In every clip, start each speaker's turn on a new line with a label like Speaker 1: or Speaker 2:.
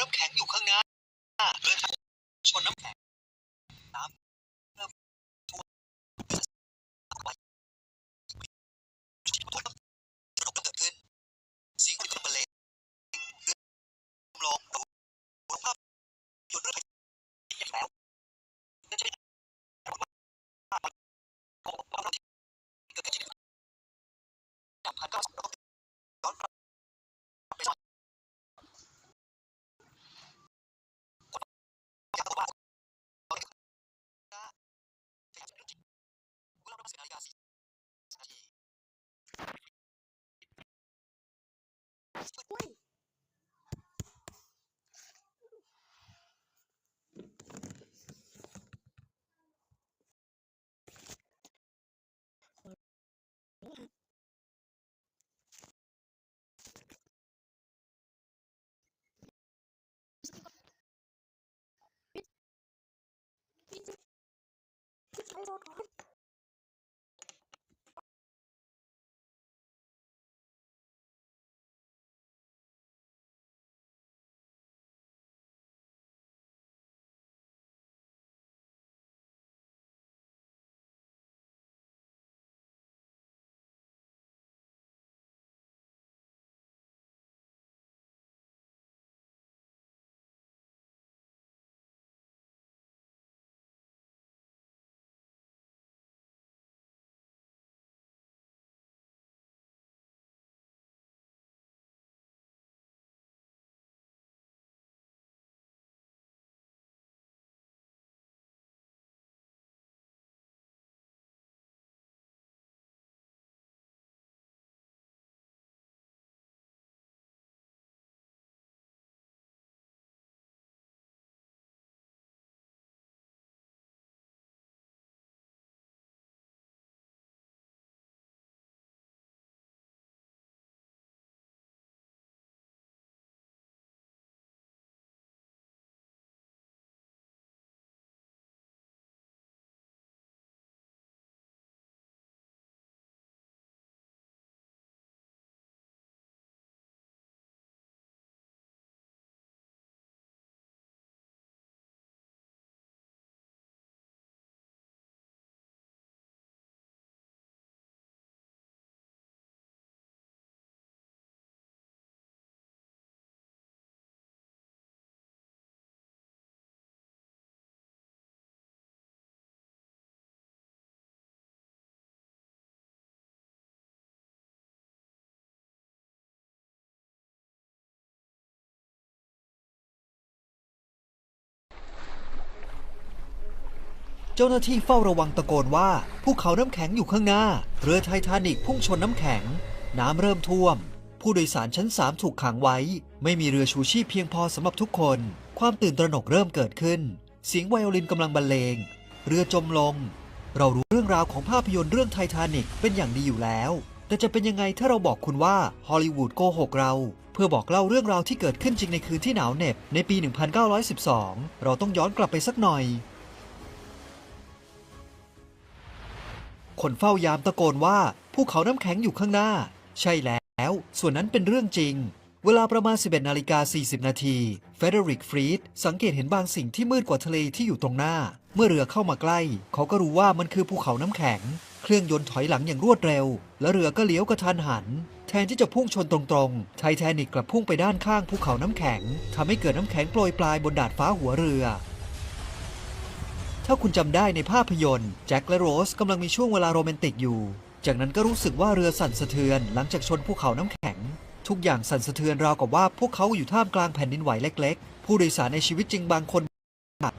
Speaker 1: น้ำแข็งอยู่ข้างหน้าเรือชนน้ำแข็งน้ำเริ่มท่วมสนุกเกิดขึ้นสียงคนกำลังเลงเรือลงดูภาพยนตร์เรื่องแล้วนั่นใช่ว่าเราเกิดขึ้นที่พันเก้าสิบ se haya. เจ้าหน้าที่เฝ้าระวังตะโกนว่าภูเขาน้ำแข็งอยู่ข้างหน้า เรือไททานิกพุ่งชนน้ำแข็ง น้ำเริ่มท่วม ผู้โดยสารชั้น3ถูกขังไว้ ไม่มีเรือชูชีพเพียงพอสำหรับทุกคน ความตื่นตระหนกเริ่มเกิดขึ้น เสียงไวโอลินกำลังบรรเลง เรือจมลง เรารู้เรื่องราวของภาพยนตร์เรื่องไททานิกเป็นอย่างดีอยู่แล้ว แต่จะเป็นยังไงถ้าเราบอกคุณว่าฮอลลีวูดโกหกเราเพื่อบอกเล่าเรื่องราวที่เกิดขึ้นจริงในคืนที่หนาวเหน็บในปี 1912 เราต้องย้อนกลับไปสักหน่อย คนเฝ้ายามตะโกนว่าภูเขาน้ำแข็งอยู่ข้างหน้า ใช่แล้ว ส่วนนั้นเป็นเรื่องจริง เวลาประมาณ 11นาฬิกา40 นาทีเฟเดริกฟรีดสังเกตเห็นบางสิ่งที่มืดกว่าทะเลที่อยู่ตรงหน้า เมื่อเรือเข้ามาใกล้ เขาก็รู้ว่ามันคือภูเขาน้ำแข็ง เครื่องยนต์ถอยหลังอย่างรวดเร็ว และเรือก็เลี้ยวกระทันหัน แทนที่จะพุ่งชนตรงๆ ไททานิกกลับพุ่งไปด้านข้างภูเขาน้ำแข็งทำให้เกิดน้ำแข็งโปรยปลายบนดาดฟ้าหัวเรือ ถ้าคุณจำได้ในภาพยนตร์แจ็คและโรสกำลังมีช่วงเวลาโรแมนติกอยู่ จากนั้นก็รู้สึกว่าเรือสั่นสะเทือนหลังจากชนภูเขาน้ำแข็ง ทุกอย่างสั่นสะเทือนราวกับว่าพวกเขาอยู่ท่ามกลางแผ่นดินไหวเล็ก ๆ ผู้โดยสารในชีวิตจริงบางคน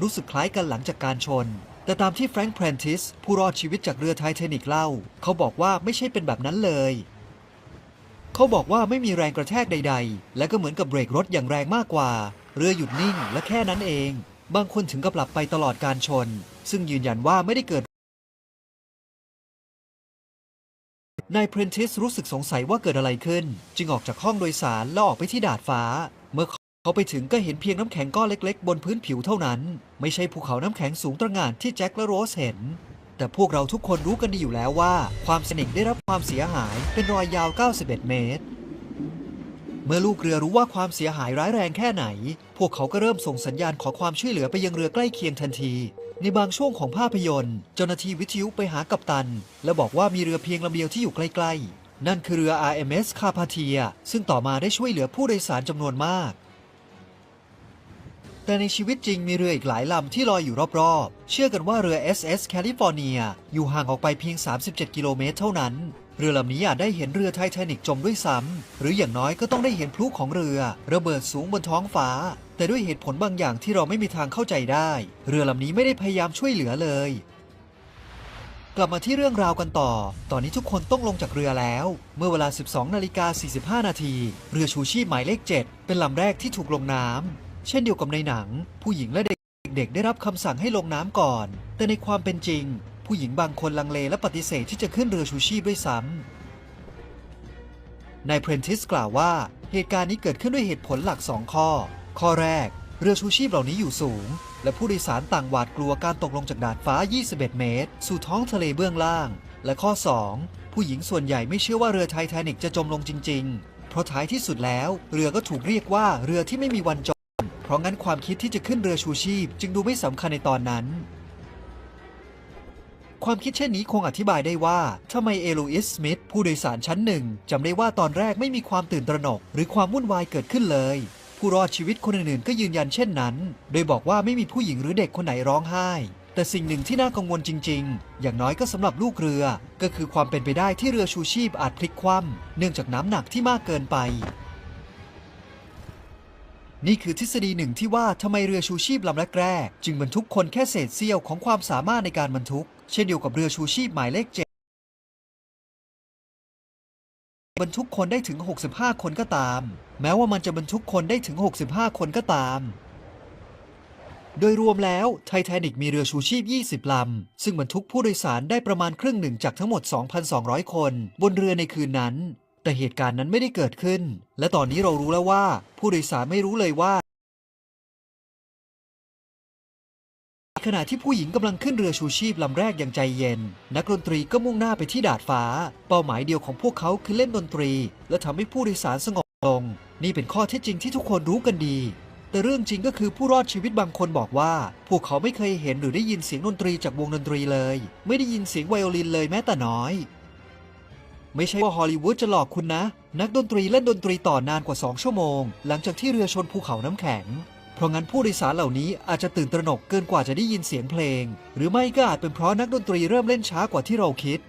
Speaker 1: รู้สึกคล้ายกันหลังจากการชน แต่ตามที่แฟรงค์แพรนทิสผู้รอดชีวิตจากเรือไททานิกเล่า เขาบอกว่าไม่ใช่เป็นแบบนั้นเลย เขาบอกว่าไม่มีแรงกระแทกใด ๆ และก็เหมือนกับเบรกรถอย่างแรงมากกว่า เรือหยุดนิ่งและแค่นั้นเอง บางคนถึงกับหลับไปตลอดการชน ซึ่งยืนยันว่าไม่ได้เกิด นายเพรนทิสรู้สึกสงสัยว่าเกิดอะไรขึ้น จึงออกจากห้องโดยสารแล้วออกไปที่ดาดฟ้า เมื่อเขาไปถึงก็เห็นเพียงน้ำแข็งก้อนเล็กๆ บนพื้นผิวเท่านั้น ไม่ใช่ภูเขาน้ำแข็งสูงตระหง่านที่แจ็คและโรสเห็น แต่พวกเราทุกคนรู้กันดีอยู่แล้วว่า ความสนิทได้รับความเสียหายเป็นรอยยาว 91 เมตร เมื่อลูกเรือรู้ว่าความเสียหายร้ายแรงแค่ไหน พวกเขาก็เริ่มส่งสัญญาณขอความช่วยเหลือไปยังเรือใกล้เคียงทันที ในบางช่วงของภาพยนตร์ เจ้าหน้าที่วิทยุไปหากัปตัน และบอกว่ามีเรือเพียงลำเดียวที่อยู่ใกล้ ๆ นั่นคือเรือ RMS คาพาเทีย ซึ่งต่อมาได้ช่วยเหลือผู้โดยสารจำนวนมาก แต่ในชีวิตจริงมีเรืออีกหลายลำที่ลอยอยู่รอบๆ เชื่อกันว่าเรือ SS California อยู่ห่างออกไปเพียง 37 กิโลเมตรเท่านั้น เรือลำนี้อาจได้เห็นเรือไททานิกจมด้วยซ้ำหรืออย่างน้อยก็ต้องได้เห็นพลุของเรือ ระเบิดสูงบนท้องฟ้า แต่ด้วยเหตุผลบางอย่างที่เราไม่มีทางเข้าใจได้ เรือลำนี้ไม่ได้พยายามช่วยเหลือเลย กลับมาที่เรื่องราวกันต่อ ตอนนี้ทุกคนต้องลงจากเรือแล้ว เมื่อเวลา 12นาฬิกา45นาทีเรือชูชีพหมายเลข 7 เป็นลำแรกที่ถูกลงน้ำเช่นเดียวกับในหนัง ผู้หญิงและเด็กๆได้รับคำสั่งให้ลงน้ำก่อน แต่ในความเป็นจริง ผู้หญิงบางคนลังเลและปฏิเสธที่จะขึ้นเรือชูชีพด้วยซ้ำนายเพรนทิสกล่าวว่า เหตุการณ์นี้เกิดขึ้นด้วยเหตุผลหลัก2ข้อ ข้อแรก เรือชูชีพเหล่านี้อยู่สูง และผู้โดยสารต่างหวาดกลัวการตกลงจากดาดฟ้า 21 เมตร สู่ท้องทะเลเบื้องล่าง และข้อ 2 ผู้หญิงส่วนใหญ่ไม่เชื่อว่าเรือไททานิกจะจมลงจริง ๆ เพราะท้ายที่สุดแล้ว เรือก็ถูกเรียกว่าเรือที่ไม่มีวันจม เพราะงั้นความคิดที่จะขึ้นเรือชูชีพ จึงดูไม่สำคัญในตอนนั้น ความคิดเช่นนี้คงอธิบายได้ว่าทำไมเอลูอิสสมิธผู้โดยสารชั้นหนึ่งจำได้ว่าตอนแรกไม่มีความตื่นตระหนก หรือความวุ่นวายเกิดขึ้นเลย ผู้รอดชีวิตคนอื่นๆก็ยืนยันเช่นนั้น โดยบอกว่าไม่มีผู้หญิงหรือเด็กคนไหนร้องไห้ แต่สิ่งหนึ่งที่น่ากังวลจริง ๆ อย่างน้อยก็สำหรับลูกเรือ ก็คือความเป็นไปได้ที่เรือชูชีพอาจพลิกคว่ำเนื่องจากน้ำหนักที่มากเกินไป นี่คือทฤษฎีหนึ่งที่ว่าทำไมเรือชูชีพลำแรกๆจึงบรรทุกคนแค่เศษเสี้ยวของความสามารถในการบรรทุก เช่นเดียวกับเรือชูชีพหมายเลขเจ็ดบรรทุกคนได้ถึง 65 คนก็ตาม แม้ว่ามันจะบรรทุกคนได้ถึง 65 คนก็ตาม โดยรวมแล้วไททานิกมีเรือชูชีพ 20 ลำ ซึ่งบรรทุกผู้โดยสารได้ประมาณครึ่งหนึ่งจากทั้งหมด 2,200 คน บนเรือในคืนนั้น แต่เหตุการณ์นั้นไม่ได้เกิดขึ้น และตอนนี้เรารู้แล้วว่า ผู้โดยสารไม่รู้เลยว่า ขณะที่ผู้หญิงกำลังขึ้นเรือชูชีพลำแรกอย่างใจเย็น นักดนตรีก็มุ่งหน้าไปที่ดาดฟ้า เป้าหมายเดียวของพวกเขาคือเล่นดนตรี และทำให้ผู้โดยสารสงบลง นี่เป็นข้อเท็จจริงที่ทุกคนรู้กันดี แต่เรื่องจริงก็คือผู้รอดชีวิตบางคนบอกว่า พวกเขาไม่เคยเห็นหรือได้ยินเสียงดนตรีจากวงดนตรีเลย ไม่ได้ยินเสียงไวโอลินเลยแม้แต่น้อย ไม่ใช่ว่าฮอลลีวูดจะหลอกคุณนะ นักดนตรีเล่นดนตรีต่อนานกว่า 2 ชั่วโมง หลังจากที่เรือชนภูเขาน้ำแข็ง เพราะงั้นผู้โดยสารเหล่านี้อาจจะตื่นตระหนกเกินกว่าจะได้ยินเสียงเพลง หรือไม่ก็อาจเป็นเพราะนักดนตรีเริ่มเล่นช้ากว่าที่เราคิด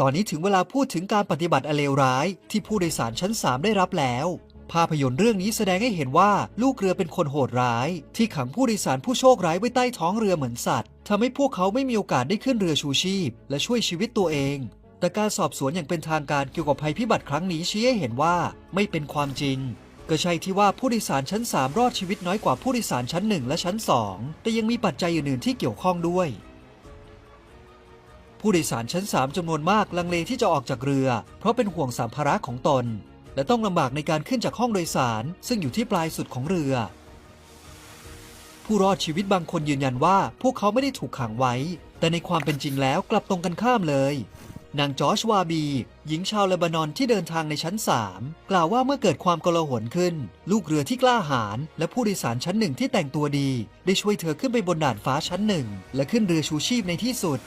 Speaker 1: ตอนนี้ถึงเวลาพูดถึงการปฏิบัติอเลวร้าย ที่ผู้โดยสารชั้น 3 ได้รับแล้ว ภาพยนตร์เรื่องนี้แสดงให้เห็นว่าลูกเรือเป็นคนโหดร้าย ที่ขังผู้โดยสารผู้โชคร้ายไว้ใต้ท้องเรือเหมือนสัตว์ทำให้พวกเขาไม่มีโอกาสได้ขึ้นเรือชูชีพ และช่วยชีวิตตัวเองแต่การสอบสวนอย่างเป็นทางการเกี่ยวกับภัยพิบัติครั้งนี้ชี้ให้เห็นว่าไม่เป็นความจริง ก็ใช่ที่ว่าผู้โดยสารชั้น 3 รอดชีวิตน้อยกว่าผู้โดยสารชั้น 1 และชั้น 2 แต่ยังมีปัจจัยอื่นๆที่เกี่ยวข้องด้วย ผู้โดยสารชั้น 3จำนวนมากลังเลที่จะออกจากเรือ เพราะเป็นห่วงสัมภาระของตน และต้องลำบากในการขึ้นจากห้องโดยสาร ซึ่งอยู่ที่ปลายสุดของเรือ ผู้รอดชีวิตบางคนยืนยันว่าพวกเขาไม่ได้ถูกขังไว้ แต่ในความเป็นจริงแล้วกลับตรงกันข้ามเลยนางจอชวาบี หญิงชาวเลบานอนที่เดินทางในชั้น 3 กล่าวว่าเมื่อเกิดความกลาหลขึ้น ลูกเรือที่กล้าหาญและผู้โดยสารชั้นหนึ่งที่แต่งตัวดี ได้ช่วยเธอขึ้นไปบนด่านฟ้าชั้นหนึ่ง และขึ้นเรือชูชีพในที่สุด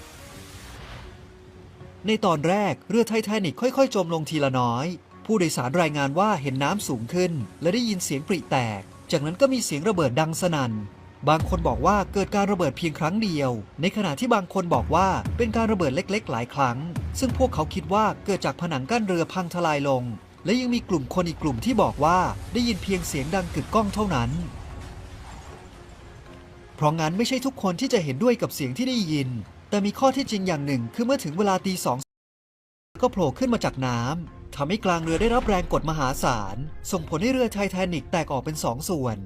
Speaker 1: ในตอนแรกเรือไททานิกค่อยๆ จมลงทีละน้อย ผู้โดยสารรายงานว่าเห็นน้ำสูงขึ้น และได้ยินเสียงปริแตก จากนั้นก็มีเสียงระเบิดดังสนั่น บางคนบอกว่าเกิดการระเบิดเพียงครั้งเดียว ในขณะที่บางคนบอกว่าเป็นการระเบิดเล็กๆ หลายครั้ง ซึ่งพวกเขาคิดว่าเกิดจากผนังกั้นเรือพังทลายลง และยังมีกลุ่มคนอีกกลุ่มที่บอกว่าได้ยินเพียงเสียงดังกึกก้องเท่านั้น เพราะงั้นไม่ใช่ทุกคนที่จะเห็นด้วยกับเสียงที่ได้ยิน แต่มีข้อที่จริงอย่างหนึ่งคือเมื่อถึงเวลาตีสองก็โผล่ขึ้นมาจากน้ำ ทำให้กลางเรือได้รับแรงกดมหาศาล ส่งผลให้เรือไททานิกแตกออกเป็นสองส่วน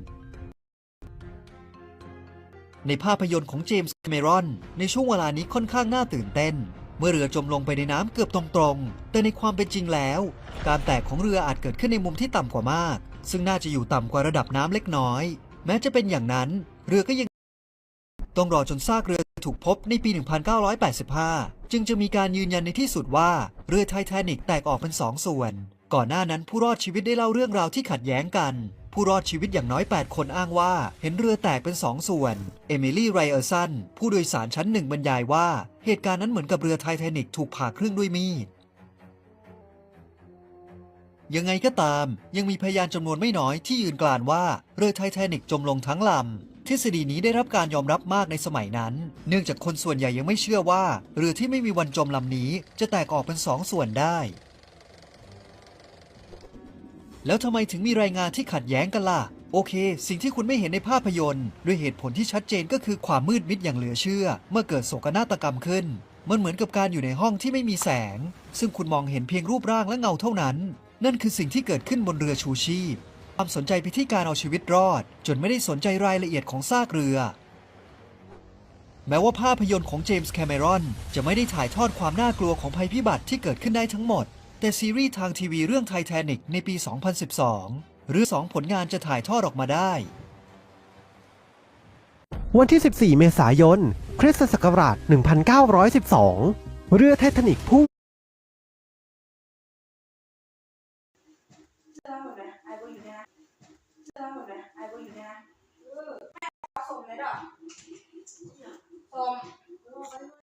Speaker 1: ในภาพยนตร์ของเจมส์แคมรอน ในช่วงเวลานี้ค่อนข้างน่าตื่นเต้น เมื่อเรือจมลงไปในน้ำเกือบตรงๆ แต่ในความเป็นจริงแล้ว การแตกของเรืออาจเกิดขึ้นในมุมที่ต่ำกว่ามาก ซึ่งน่าจะอยู่ต่ำกว่าระดับน้ำเล็กน้อย แม้จะเป็นอย่างนั้น เรือก็ยัง ต้องรอจนซากเรือถูกพบในปี 1985 จึงจะมีการยืนยันในที่สุดว่าเรือไททานิกแตกออกเป็นสองส่วน ก่อนหน้านั้นผู้รอดชีวิตได้เล่าเรื่องราวที่ขัดแย้งกัน ผู้รอดชีวิตอย่างน้อย 8 คนอ้างว่า เห็นเรือแตกเป็นสองส่วน เอมิลี่ไรเออร์สันผู้โดยสารชั้นหนึ่งบรรยายว่า เหตุการณ์นั้นเหมือนกับเรือไททานิกถูกผ่าครึ่งด้วยมีดยังไงก็ตาม ยังมีพยานจำนวนไม่น้อยที่ยืนกลานว่าเรือไททานิกจมลงทั้งลำ ทฤษฎีนี้ได้รับการยอมรับมากในสมัยนั้น เนื่องจากคนส่วนใหญ่ยังไม่เชื่อว่า เรือที่ไม่มีวันจมลำนี้จะแตกออกเป็นสองส่วนได้ แล้วทำไมถึงมีรายงานที่ขัดแย้งกันล่ะ โอเค สิ่งที่คุณไม่เห็นในภาพยนตร์ ด้วยเหตุผลที่ชัดเจนก็คือความมืดมิดอย่างเหลือเชื่อ เมื่อเกิดโศกนาฏกรรมขึ้น มันเหมือนกับการอยู่ในห้องที่ไม่มีแสง ซึ่งคุณมองเห็นเพียงรูปร่างและเงาเท่านั้น นั่นคือสิ่งที่เกิดขึ้นบนเรือชูชีพ ความสนใจไปที่การเอาชีวิตรอด จนไม่ได้สนใจรายละเอียดของซากเรือ แม้ว่าภาพยนตร์ของเจมส์แคมเมรอนจะไม่ได้ถ่ายทอดความน่ากลัวของภัยพิบัติที่เกิดขึ้นได้ทั้งหมด แต่ซีรีส์ทางทีวีเรื่องไททานิกในปี 2012 หรือ 2 ผลงานจะถ่ายทอดออกมาได้
Speaker 2: วันที่ 14 เมษายนคริสตศักราช 1912 เรือไททานิกพุ่ง
Speaker 3: Vamos a.